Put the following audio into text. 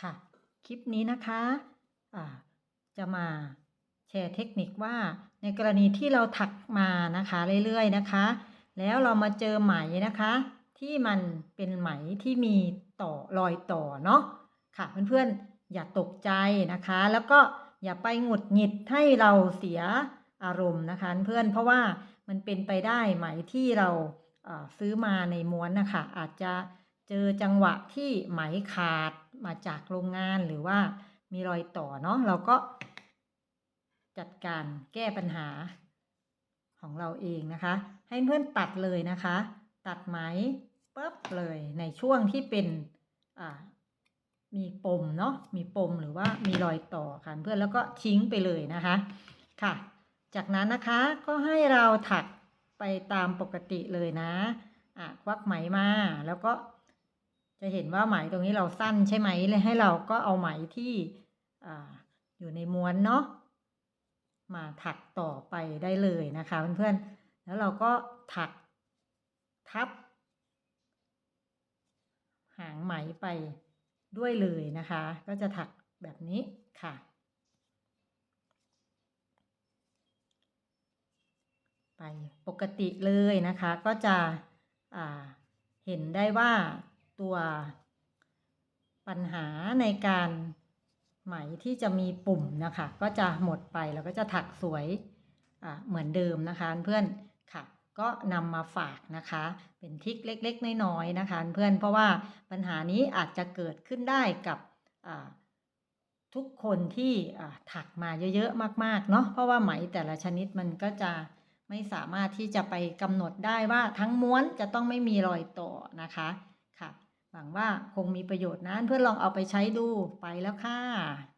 ค่ะ คลิปนี้นะคะอ่าจะมาแชร์เทคนิคว่าในกรณีที่เราถักมานะคะเรื่อยๆนะคะ แล้วเรามาเจอไหมนะคะ ที่มันเป็นไหมที่มีต่อรอยต่อเนาะค่ะเพื่อนๆอย่าตกใจนะคะ แล้วก็อย่าไปหงุดหงิดให้เราเสียอารมณ์นะคะ เพื่อนเพราะว่ามันเป็นไปได้ไหมที่เราซื้อมาในม้วนนะคะอาจจะ เจอจังหวะที่ไหมขาดมาจากโรงงานหรือว่ามีรอยต่อเนาะเราก็จัดการแก้ปัญหาของเราเองนะคะ ให้เพื่อนตัดเลยนะคะ ตัดไหมปุ๊บเลยในช่วงที่เป็นอ่ามีปมเนาะมีปมหรือว่ามีรอยต่อค่ะเพื่อนแล้วก็ทิ้งไปเลยนะคะค่ะ จากนั้นนะคะก็ให้เราถักไปตามปกติเลยนะอะควักไหมมาแล้วก็ จะเห็นว่าไหมตรงนี้เราสั้นใช่ไหมเลยให้เราก็เอาไหมที่อ่าอยู่ในม้วนเนาะมาถักต่อไปได้เลยนะคะเพื่อนๆแล้วเราก็ถักทับ หางไหมไปด้วยเลยนะคะ ก็จะถักแบบนี้ค่ะ ไปปกติเลยนะคะก็จะเห็นได้ว่า ตัวปัญหาในการไหมที่จะมีปุ่มนะคะ ก็จะหมดไปแล้วก็จะถักสวยเหมือนเดิมนะคะเพื่อนค่ะ ก็นำมาฝากนะคะ เป็นทิคเล็ก ๆ น้อยๆนะคะเพื่อนเพราะว่าปัญหานี้อาจจะเกิดขึ้นได้กับทุกคนที่ถักมาเยอะๆมากๆเนาะเพราะว่าไหมแต่ละชนิดมันก็จะไม่สามารถที่จะไปกำหนดได้ว่าทั้งม้วนจะต้องไม่มีรอยต่อนะคะ หวังว่าคงมีประโยชน์นะเพื่อนลองเอาไปใช้ดูไปแล้วค่ะ